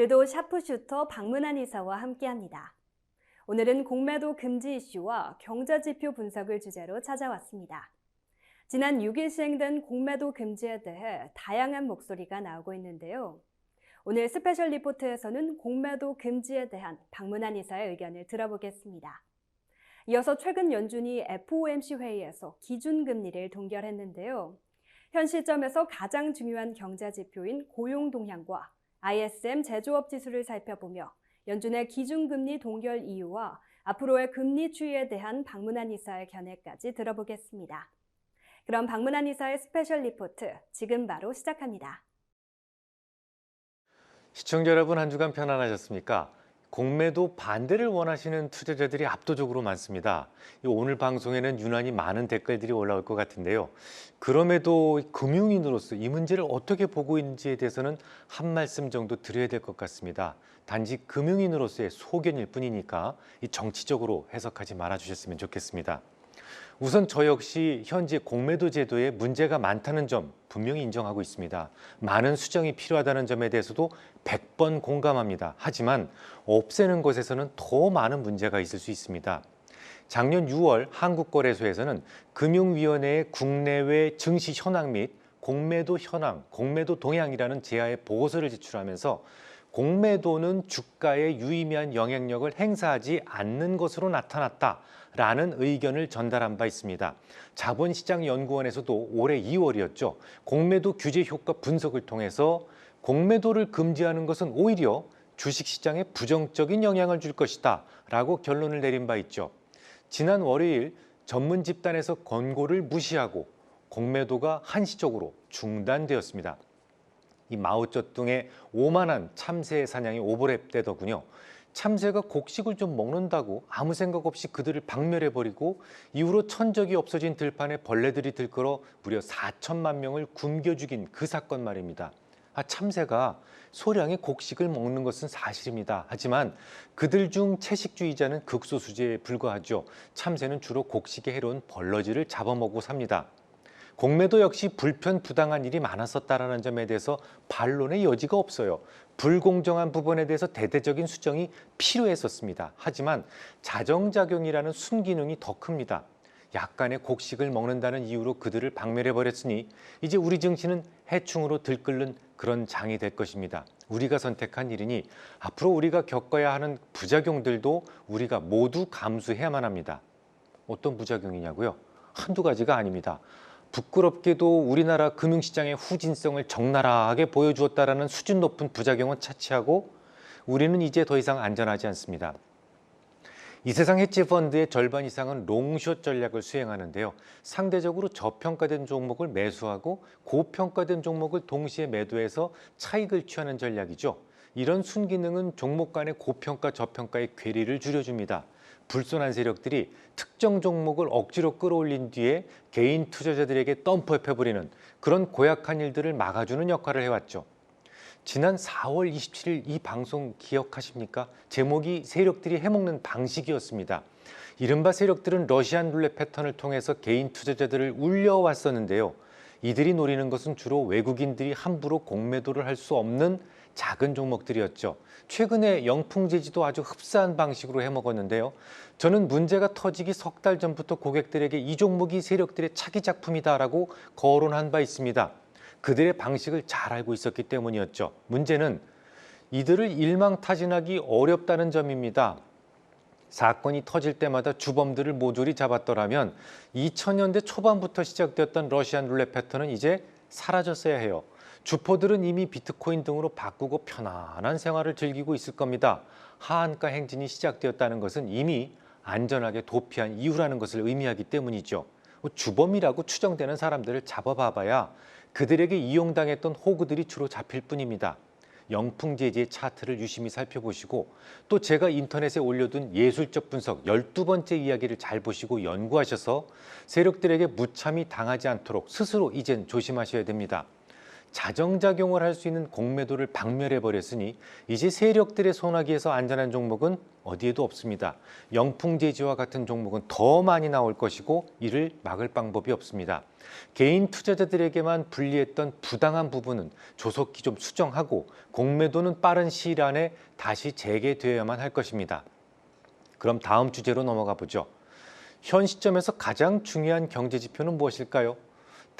오늘도 샤프슈터 박문환 이사와 함께합니다. 오늘은 공매도 금지 이슈와 경제지표 분석을 주제로 찾아왔습니다. 지난 6일 시행된 공매도 금지에 대해 다양한 목소리가 나오고 있는데요. 오늘 스페셜 리포트에서는 공매도 금지에 대한 박문환 이사의 의견을 들어보겠습니다. 이어서 최근 연준이 FOMC 회의에서 기준금리를 동결했는데요. 현 시점에서 가장 중요한 경제 지표인 고용 동향과 ISM 제조업 지수를 살펴보며 연준의 기준금리 동결 이유와 앞으로의 금리 추이에 대한 박문환 이사의 견해까지 들어보겠습니다. 그럼 박문환 이사의 스페셜 리포트 지금 바로 시작합니다. 시청자 여러분 한 주간 편안하셨습니까? 공매도 반대를 원하시는 투자자들이 압도적으로 많습니다. 오늘 방송에는 유난히 많은 댓글들이 올라올 것 같은데요. 그럼에도 금융인으로서 이 문제를 어떻게 보고 있는지에 대해서는 한 말씀 정도 드려야 될 것 같습니다. 단지 금융인으로서의 소견일 뿐이니까 이 정치적으로 해석하지 말아 주셨으면 좋겠습니다. 우선 저 역시 현재 공매도 제도에 문제가 많다는 점 분명히 인정하고 있습니다. 많은 수정이 필요하다는 점에 대해서도 100번 공감합니다. 하지만 없애는 것에서는 더 많은 문제가 있을 수 있습니다. 작년 6월 한국거래소에서는 금융위원회의 국내외 증시 현황 및 공매도 현황, 공매도 동향이라는 제하의 보고서를 제출하면서 공매도는 주가에 유의미한 영향력을 행사하지 않는 것으로 나타났다 라는 의견을 전달한 바 있습니다. 자본시장연구원에서도 올해 2월이었죠. 공매도 규제 효과 분석을 통해서 공매도를 금지하는 것은 오히려 주식시장에 부정적인 영향을 줄 것이다 라고 결론을 내린 바 있죠. 지난 월요일 전문 집단에서 권고를 무시하고 공매도가 한시적으로 중단되었습니다. 이 마오쩌둥의 오만한 참새 사냥이 오버랩 되더군요. 참새가 곡식을 좀 먹는다고 아무 생각 없이 그들을 박멸해버리고 이후로 천적이 없어진 들판에 벌레들이 들끓어 무려 4천만 명을 굶겨 죽인 그 사건 말입니다. 아, 참새가 소량의 곡식을 먹는 것은 사실입니다. 하지만 그들 중 채식주의자는 극소수제에 불과하죠. 참새는 주로 곡식에 해로운 벌러지를 잡아먹고 삽니다. 공매도 역시 불편 부당한 일이 많았었다라는 점에 대해서 반론의 여지가 없어요. 불공정한 부분에 대해서 대대적인 수정이 필요했었습니다. 하지만 자정작용이라는 순기능이 더 큽니다. 약간의 곡식을 먹는다는 이유로 그들을 박멸해 버렸으니 이제 우리 정치는 해충으로 들끓는 그런 장이 될 것입니다. 우리가 선택한 일이니 앞으로 우리가 겪어야 하는 부작용들도 우리가 모두 감수해야만 합니다. 어떤 부작용이냐고요? 한두 가지가 아닙니다. 부끄럽게도 우리나라 금융시장의 후진성을 적나라하게 보여주었다라는 수준 높은 부작용은 차치하고 우리는 이제 더 이상 안전하지 않습니다. 이 세상 헤지펀드의 절반 이상은 롱숏 전략을 수행하는데요. 상대적으로 저평가된 종목을 매수하고 고평가된 종목을 동시에 매도해서 차익을 취하는 전략이죠. 이런 순기능은 종목 간의 고평가 저평가의 괴리를 줄여줍니다. 불손한 세력들이 특정 종목을 억지로 끌어올린 뒤에 개인 투자자들에게 덤프해버리는 그런 고약한 일들을 막아주는 역할을 해왔죠. 지난 4월 27일 이 방송 기억하십니까? 제목이 세력들이 해먹는 방식이었습니다. 이른바 세력들은 러시안 룰렛 패턴을 통해서 개인 투자자들을 울려왔었는데요. 이들이 노리는 것은 주로 외국인들이 함부로 공매도를 할 수 없는 작은 종목들이었죠. 최근에 영풍제지도 아주 흡사한 방식으로 해먹었는데요. 저는 문제가 터지기 석 달 전부터 고객들에게 이 종목이 세력들의 차기 작품이다라고 거론한 바 있습니다. 그들의 방식을 잘 알고 있었기 때문이었죠. 문제는 이들을 일망타진하기 어렵다는 점입니다. 사건이 터질 때마다 주범들을 모조리 잡았더라면 2000년대 초반부터 시작되었던 러시안 룰렛 패턴은 이제 사라졌어야 해요. 주포들은 이미 비트코인 등으로 바꾸고 편안한 생활을 즐기고 있을 겁니다. 하한가 행진이 시작되었다는 것은 이미 안전하게 도피한 이유라는 것을 의미하기 때문이죠. 주범이라고 추정되는 사람들을 잡아봐봐야 그들에게 이용당했던 호구들이 주로 잡힐 뿐입니다. 영풍제지의 차트를 유심히 살펴보시고 또 제가 인터넷에 올려둔 예술적 분석 12번째 이야기를 잘 보시고 연구하셔서 세력들에게 무참히 당하지 않도록 스스로 이젠 조심하셔야 됩니다. 자정작용을 할 수 있는 공매도를 박멸해 버렸으니 이제 세력들의 손아귀에서 안전한 종목은 어디에도 없습니다. 영풍제지와 같은 종목은 더 많이 나올 것이고 이를 막을 방법이 없습니다. 개인 투자자들에게만 불리했던 부당한 부분은 조속히 좀 수정하고 공매도는 빠른 시일 안에 다시 재개되어야만 할 것입니다. 그럼 다음 주제로 넘어가 보죠. 현 시점에서 가장 중요한 경제 지표는 무엇일까요?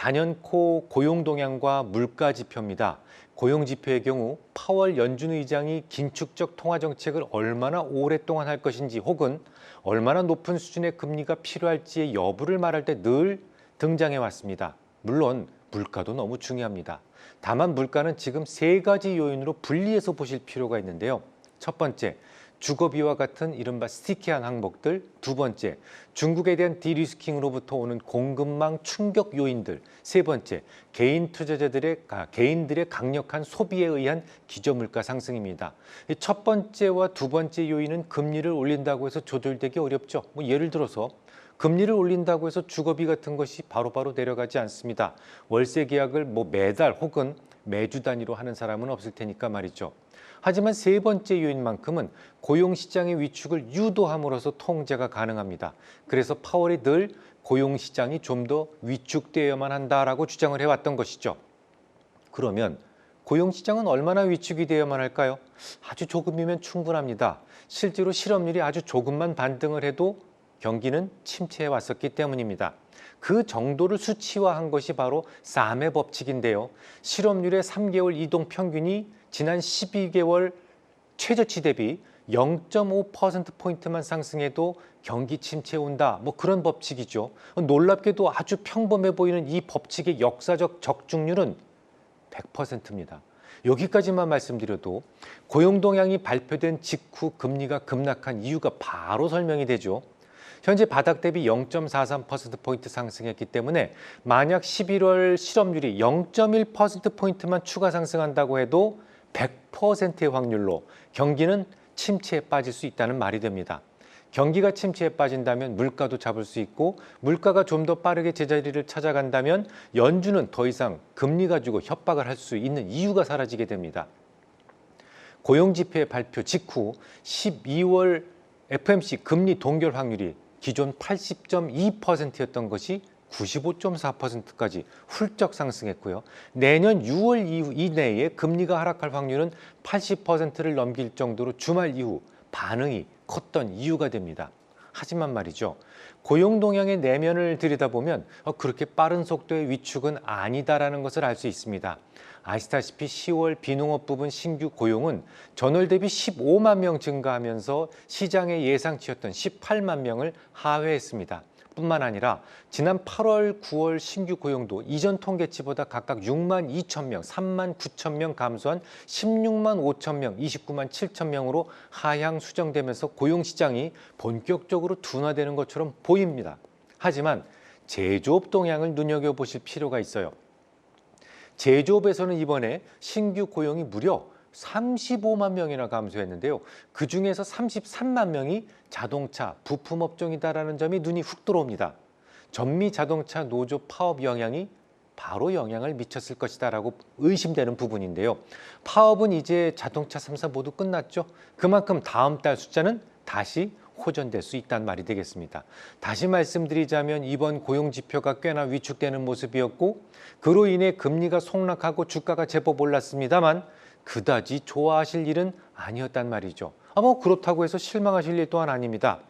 단연코 고용 동향과 물가 지표입니다. 고용 지표의 경우 파월 연준 의장이 긴축적 통화 정책을 얼마나 오랫동안 할 것인지 혹은 얼마나 높은 수준의 금리가 필요할지의 여부를 말할 때 늘 등장해 왔습니다. 물론 물가도 너무 중요합니다. 다만 물가는 지금 세 가지 요인으로 분리해서 보실 필요가 있는데요. 첫 번째, 주거비와 같은 이른바 스티키한 항목들. 두 번째, 중국에 대한 디리스킹으로부터 오는 공급망 충격 요인들. 세 번째, 개인 투자자들의 아, 개인들의 강력한 소비에 의한 기저물가 상승입니다. 이첫 번째와 두 번째 요인은 금리를 올린다고 해서 조절되기 어렵죠. 뭐 예를 들어서 금리를 올린다고 해서 주거비 같은 것이 바로바로 내려가지 않습니다. 월세 계약을 뭐 매달 혹은 매주 단위로 하는 사람은 없을 테니까 말이죠. 하지만 세 번째 요인만큼은 고용 시장의 위축을 유도함으로써 통제가 가능합니다. 그래서 파월이 늘 고용 시장이 좀 더 위축되어야만 한다라고 주장을 해왔던 것이죠. 그러면 고용 시장은 얼마나 위축이 되어야만 할까요? 아주 조금이면 충분합니다. 실제로 실업률이 아주 조금만 반등을 해도 경기는 침체해 왔었기 때문입니다. 그 정도를 수치화한 것이 바로 쌈의 법칙인데요. 실업률의 3개월 이동 평균이 지난 12개월 최저치 대비 0.5%포인트만 상승해도 경기 침체 온다. 뭐 그런 법칙이죠. 놀랍게도 아주 평범해 보이는 이 법칙의 역사적 적중률은 100%입니다. 여기까지만 말씀드려도 고용 동향이 발표된 직후 금리가 급락한 이유가 바로 설명이 되죠. 현재 바닥 대비 0.43%포인트 상승했기 때문에 만약 11월 실업률이 0.1%포인트만 추가 상승한다고 해도 100%의 확률로 경기는 침체에 빠질 수 있다는 말이 됩니다. 경기가 침체에 빠진다면 물가도 잡을 수 있고 물가가 좀 더 빠르게 제자리를 찾아간다면 연준은 더 이상 금리 가지고 협박을 할 수 있는 이유가 사라지게 됩니다. 고용 지표의 발표 직후 12월 FMC 금리 동결 확률이 기존 80.2%였던 것이 95.4%까지 훌쩍 상승했고요. 내년 6월 이후 이내에 금리가 하락할 확률은 80%를 넘길 정도로 주말 이후 반응이 컸던 이유가 됩니다. 하지만 말이죠. 고용 동향의 내면을 들여다보면 어, 그렇게 빠른 속도의 위축은 아니다라는 것을 알 수 있습니다. 아시다시피 10월 비농업 부분 신규 고용은 전월 대비 15만 명 증가하면서 시장의 예상치였던 18만 명을 하회했습니다. 뿐만 아니라 지난 8월, 9월 신규 고용도 이전 통계치보다 각각 6만 2천 명, 3만 9천 명 감소한 16만 5천 명, 29만 7천 명으로 하향 수정되면서 고용 시장이 본격적으로 둔화되는 것처럼 보입니다. 하지만 제조업 동향을 눈여겨보실 필요가 있어요. 제조업에서는 이번에 신규 고용이 무려 35만 명이나 감소했는데요. 그 중에서 33만 명이 자동차, 부품 업종이다라는 점이 눈이 훅 들어옵니다. 전미 자동차 노조 파업 영향이 바로 영향을 미쳤을 것이다라고 의심되는 부분인데요. 파업은 이제 자동차 3사 모두 끝났죠. 그만큼 다음 달 숫자는 다시 호전될 수 있다는 말이 되겠습니다. 다시 말씀드리자면 이번 고용 지표가 꽤나 위축되는 모습이었고 그로 인해 금리가 속락하고 주가가 제법 올랐습니다만 그다지 좋아하실 일은 아니었단 말이죠. 아, 뭐 그렇다고 해서 실망하실 일 또한 아닙니다.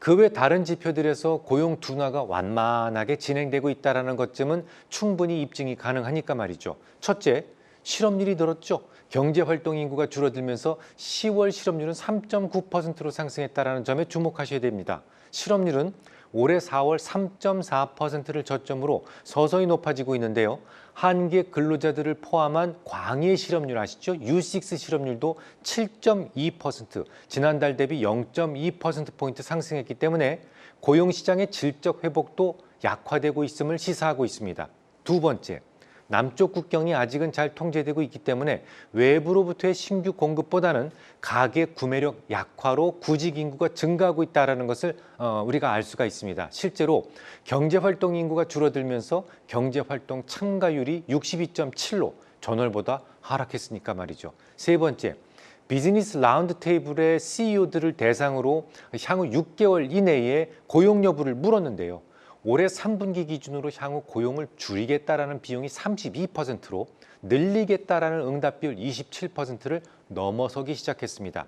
그 외 다른 지표들에서 고용 둔화가 완만하게 진행되고 있다는 것쯤은 충분히 입증이 가능하니까 말이죠. 첫째, 실업률이 늘었죠. 경제 활동 인구가 줄어들면서 10월 실업률은 3.9%로 상승했다는 점에 주목하셔야 됩니다. 실업률은 올해 4월 3.4%를 저점으로 서서히 높아지고 있는데요. 한계 근로자들을 포함한 광의 실업률 아시죠? U6 실업률도 7.2% 지난달 대비 0.2%포인트 상승했기 때문에 고용 시장의 질적 회복도 약화되고 있음을 시사하고 있습니다. 두 번째, 남쪽 국경이 아직은 잘 통제되고 있기 때문에 외부로부터의 신규 공급보다는 가계 구매력 약화로 구직 인구가 증가하고 있다는 것을 어, 우리가 알 수가 있습니다. 실제로 경제활동 인구가 줄어들면서 경제활동 참가율이 62.7로 전월보다 하락했으니까 말이죠. 세 번째, 비즈니스 라운드 테이블의 CEO들을 대상으로 향후 6개월 이내에 고용 여부를 물었는데요. 올해 3분기 기준으로 향후 고용을 줄이겠다라는 비용이 32%로 늘리겠다라는 응답 비율 27%를 넘어서기 시작했습니다.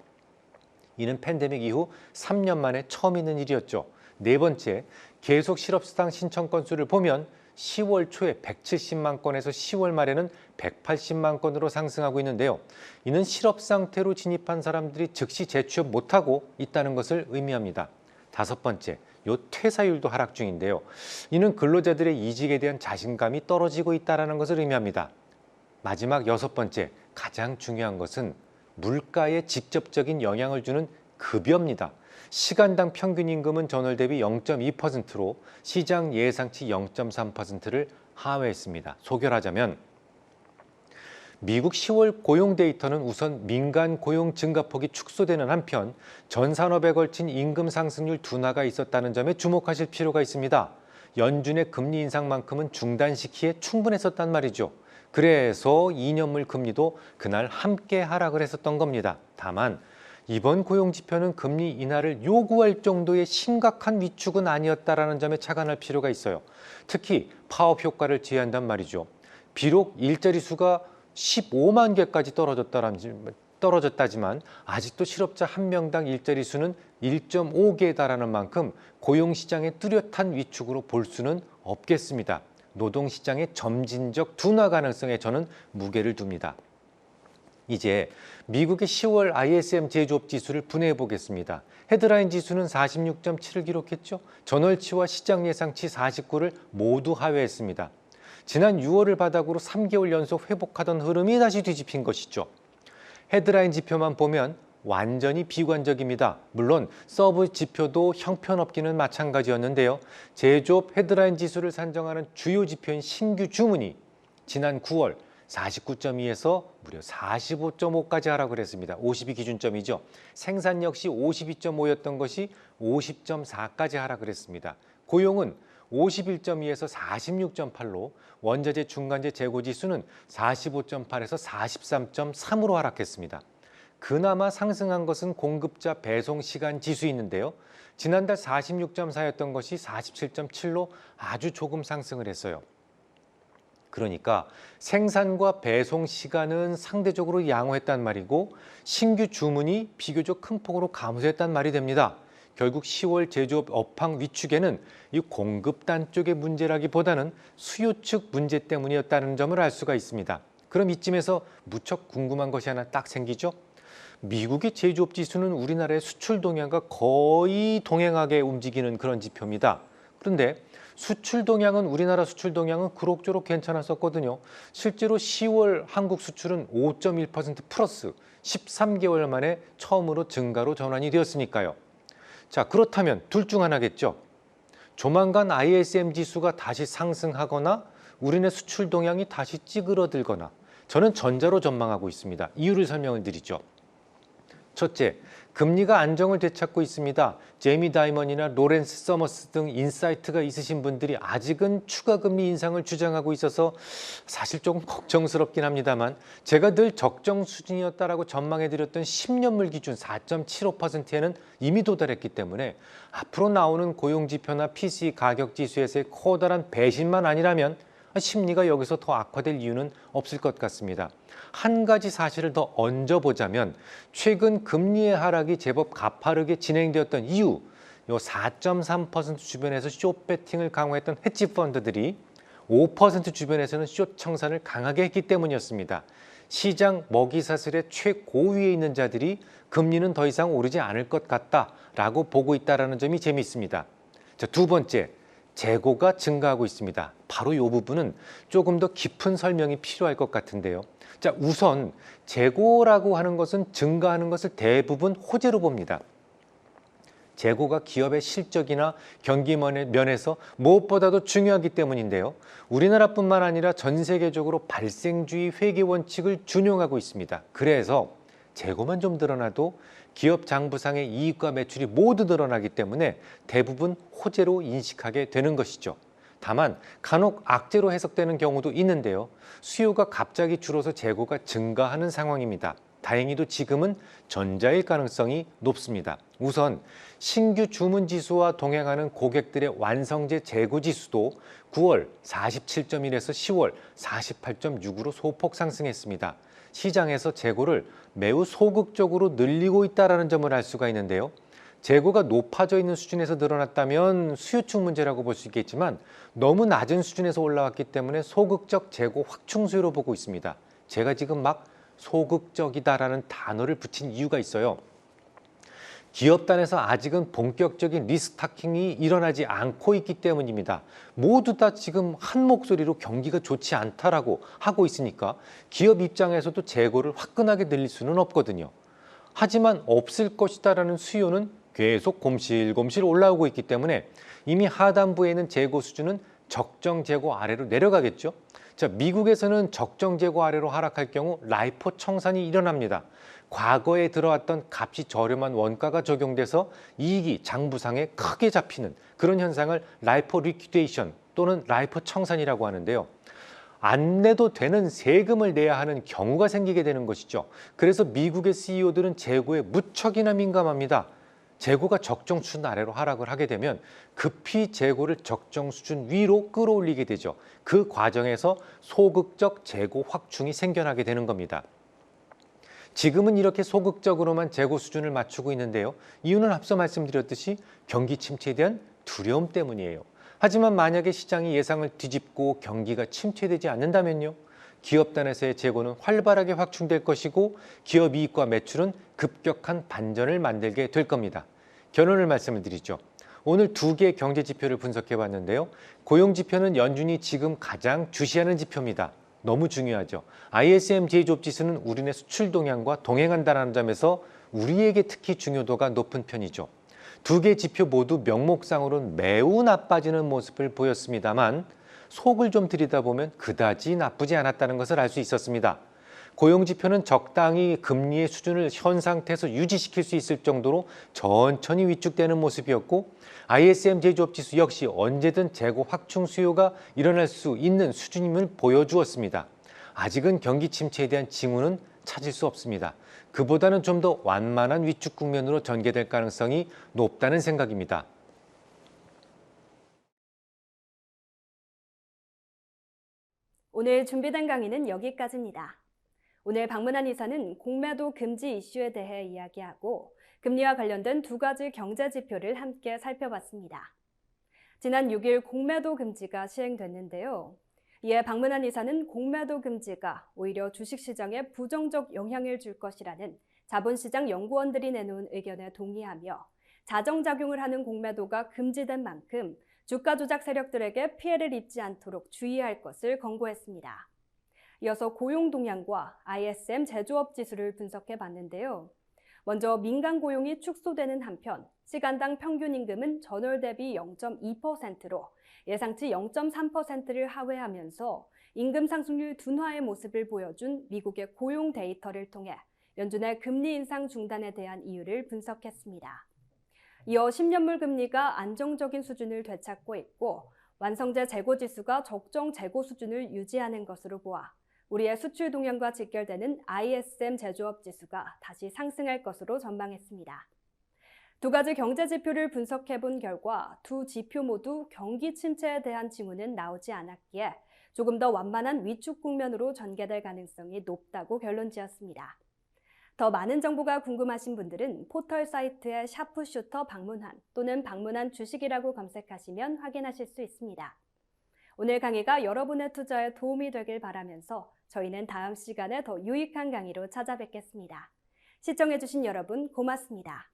이는 팬데믹 이후 3년 만에 처음 있는 일이었죠. 네 번째, 계속 실업수당 신청 건수를 보면 10월 초에 170만 건에서 10월 말에는 180만 건으로 상승하고 있는데요. 이는 실업 상태로 진입한 사람들이 즉시 재취업 못하고 있다는 것을 의미합니다. 다섯 번째, 요 퇴사율도 하락 중인데요. 이는 근로자들의 이직에 대한 자신감이 떨어지고 있다는 것을 의미합니다. 마지막 여섯 번째, 가장 중요한 것은 물가에 직접적인 영향을 주는 급여입니다. 시간당 평균 임금은 전월 대비 0.2%로 시장 예상치 0.3%를 하회했습니다. 소결하자면 미국 10월 고용 데이터는 우선 민간 고용 증가폭이 축소되는 한편 전 산업에 걸친 임금 상승률 둔화가 있었다는 점에 주목하실 필요가 있습니다. 연준의 금리 인상만큼은 중단시키에 충분했었단 말이죠. 그래서 2년물 금리도 그날 함께 하락을 했었던 겁니다. 다만 이번 고용 지표는 금리 인하를 요구할 정도의 심각한 위축은 아니었다라는 점에 착안할 필요가 있어요. 특히 파업 효과를 제외한단 말이죠. 비록 일자리 수가 15만 개까지 떨어졌다지만 아직도 실업자 한 명당 일자리 수는 1.5개에 달하는 만큼 고용 시장의 뚜렷한 위축으로 볼 수는 없겠습니다. 노동 시장의 점진적 둔화 가능성에 저는 무게를 둡니다. 이제 미국의 10월 ISM 제조업 지수를 분해해 보겠습니다. 헤드라인 지수는 46.7을 기록했죠. 전월치와 시장 예상치 49를 모두 하회했습니다. 지난 6월을 바닥으로 3개월 연속 회복하던 흐름이 다시 뒤집힌 것이죠. 헤드라인 지표만 보면 완전히 비관적입니다. 물론 서브 지표도 형편없기는 마찬가지였는데요. 제조업 헤드라인 지수를 산정하는 주요 지표인 신규 주문이 지난 9월 49.2에서 무려 45.5까지 하락을 했습니다. 50이 기준점이죠. 생산 역시 52.5였던 것이 50.4까지 하락을 했습니다. 고용은 51.2에서 46.8로 원자재 중간재 재고 지 수는 45.8에서 43.3으로 하락했습니다. 그나마 상승한 것은 공급자 배송 시간 지수 있는데요. 지난달 46.4였던 것이 47.7로 아주 조금 상승을 했어요. 그러니까 생산과 배송 시간은 상대적으로 양호했단 말이고 신규 주문이 비교적 큰 폭으로 감소했단 말이 됩니다. 결국 10월 제조업 업황 위축에는 이 공급단 쪽의 문제라기보다는 수요 측 문제 때문이었다는 점을 알 수가 있습니다. 그럼 이쯤에서 무척 궁금한 것이 하나 딱 생기죠? 미국의 제조업 지수는 우리나라의 수출 동향과 거의 동행하게 움직이는 그런 지표입니다. 그런데 수출 동향은 우리나라 수출 동향은 그럭저럭 괜찮았었거든요. 실제로 10월 한국 수출은 5.1% 플러스 13개월 만에 처음으로 증가로 전환이 되었으니까요. 자, 그렇다면 둘 중 하나겠죠. 조만간 ISM 지수가 다시 상승하거나 우리네 수출 동향이 다시 찌그러들거나 저는 전자로 전망하고 있습니다. 이유를 설명을 드리죠. 첫째, 금리가 안정을 되찾고 있습니다. 제이미 다이먼이나 로렌스 서머스 등 인사이트가 있으신 분들이 아직은 추가 금리 인상을 주장하고 있어서 사실 조금 걱정스럽긴 합니다만 제가 늘 적정 수준이었다라고 전망해 드렸던 10년물 기준 4.75%에는 이미 도달했기 때문에 앞으로 나오는 고용 지표나 PC 가격 지수에서의 커다란 배신만 아니라면 심리가 여기서 더 악화될 이유는 없을 것 같습니다. 한 가지 사실을 더 얹어보자면 최근 금리의 하락이 제법 가파르게 진행되었던 이유 요 4.3% 주변에서 숏 배팅을 강화했던 헤지 펀드들이 5% 주변에서는 숏 청산을 강하게 했기 때문이었습니다. 시장 먹이 사슬의 최고위에 있는 자들이 금리는 더 이상 오르지 않을 것 같다라고 보고 있다라는 점이 재미있습니다. 자, 두 번째, 재고가 증가하고 있습니다. 바로 이 부분은 조금 더 깊은 설명이 필요할 것 같은데요. 자, 우선 재고라고 하는 것은 증가하는 것을 대부분 호재로 봅니다. 재고가 기업의 실적이나 경기 면에서 무엇보다도 중요하기 때문인데요. 우리나라뿐만 아니라 전 세계적으로 발생주의 회계 원칙을 준용하고 있습니다. 그래서 재고만 좀 드러나도 기업 장부상의 이익과 매출이 모두 드러나기 때문에 대부분 호재로 인식하게 되는 것이죠. 다만 간혹 악재로 해석되는 경우도 있는데요. 수요가 갑자기 줄어서 재고가 증가하는 상황입니다. 다행히도 지금은 전자일 가능성이 높습니다. 우선 신규 주문 지수와 동행하는 고객들의 완성재 재고 지수도 9월 47.1에서 10월 48.6으로 소폭 상승했습니다. 시장에서 재고를 매우 소극적으로 늘리고 있다는 점을 알 수가 있는데요. 재고가 높아져 있는 수준에서 늘어났다면 수요축 문제라고 볼 수 있겠지만 너무 낮은 수준에서 올라왔기 때문에 소극적 재고 확충 수요로 보고 있습니다. 제가 지금 막 소극적이다라는 단어를 붙인 이유가 있어요. 기업단에서 아직은 본격적인 리스타킹이 일어나지 않고 있기 때문입니다. 모두 다 지금 한 목소리로 경기가 좋지 않다라고 하고 있으니까 기업 입장에서도 재고를 화끈하게 늘릴 수는 없거든요. 하지만 없을 것이다라는 수요는 계속 곰실곰실 올라오고 있기 때문에 이미 하단부에 는 재고 수준은 적정 재고 아래로 내려가겠죠. 자, 미국에서는 적정 재고 아래로 하락할 경우 라이포 청산이 일어납니다. 과거에 들어왔던 값이 저렴한 원가가 적용돼서 이익이 장부상에 크게 잡히는 그런 현상을 라이포 리퀴데이션 또는 라이포 청산이라고 하는데요. 안 내도 되는 세금을 내야 하는 경우가 생기게 되는 것이죠. 그래서 미국의 CEO들은 재고에 무척이나 민감합니다. 재고가 적정 수준 아래로 하락을 하게 되면 급히 재고를 적정 수준 위로 끌어올리게 되죠. 그 과정에서 소극적 재고 확충이 생겨나게 되는 겁니다. 지금은 이렇게 소극적으로만 재고 수준을 맞추고 있는데요. 이유는 앞서 말씀드렸듯이 경기 침체에 대한 두려움 때문이에요. 하지만 만약에 시장이 예상을 뒤집고 경기가 침체되지 않는다면요. 기업 단에서의 재고는 활발하게 확충될 것이고 기업 이익과 매출은 급격한 반전을 만들게 될 겁니다. 결론을 말씀을 드리죠. 오늘 두 개의 경제 지표를 분석해 봤는데요. 고용 지표는 연준이 지금 가장 주시하는 지표입니다. 너무 중요하죠. ISM 제조업 지수는 우리네 수출 동향과 동행한다는 점에서 우리에게 특히 중요도가 높은 편이죠. 두 개 지표 모두 명목상으로는 매우 나빠지는 모습을 보였습니다만 속을 좀 들여다보면 그다지 나쁘지 않았다는 것을 알 수 있었습니다. 고용 지표는 적당히 금리의 수준을 현 상태에서 유지시킬 수 있을 정도로 천천히 위축되는 모습이었고 ISM 제조업 지수 역시 언제든 재고 확충 수요가 일어날 수 있는 수준임을 보여주었습니다. 아직은 경기 침체에 대한 징후는 찾을 수 없습니다. 그보다는 좀 더 완만한 위축 국면으로 전개될 가능성이 높다는 생각입니다. 오늘 준비된 강의는 여기까지입니다. 오늘 방문한 이사는 공매도 금지 이슈에 대해 이야기하고 금리와 관련된 두 가지 경제 지표를 함께 살펴봤습니다. 지난 6일 공매도 금지가 시행됐는데요. 이에 방문한 이사는 공매도 금지가 오히려 주식시장에 부정적 영향을 줄 것이라는 자본시장 연구원들이 내놓은 의견에 동의하며 자정작용을 하는 공매도가 금지된 만큼 주가 조작 세력들에게 피해를 입지 않도록 주의할 것을 권고했습니다. 이어서 고용 동향과 ISM 제조업 지수를 분석해 봤는데요. 먼저 민간 고용이 축소되는 한편 시간당 평균 임금은 전월 대비 0.2%로 예상치 0.3%를 하회하면서 임금 상승률 둔화의 모습을 보여준 미국의 고용 데이터를 통해 연준의 금리 인상 중단에 대한 이유를 분석했습니다. 이어 10년물 금리가 안정적인 수준을 되찾고 있고 완성재 재고 지수가 적정 재고 수준을 유지하는 것으로 보아 우리의 수출 동향과 직결되는 ISM 제조업 지수가 다시 상승할 것으로 전망했습니다. 두 가지 경제 지표를 분석해 본 결과 두 지표 모두 경기 침체에 대한 징후는 나오지 않았기에 조금 더 완만한 위축 국면으로 전개될 가능성이 높다고 결론 지었습니다. 더 많은 정보가 궁금하신 분들은 포털 사이트의 샤프슈터 방문한 또는 방문한 주식이라고 검색하시면 확인하실 수 있습니다. 오늘 강의가 여러분의 투자에 도움이 되길 바라면서 저희는 다음 시간에 더 유익한 강의로 찾아뵙겠습니다. 시청해주신 여러분 고맙습니다.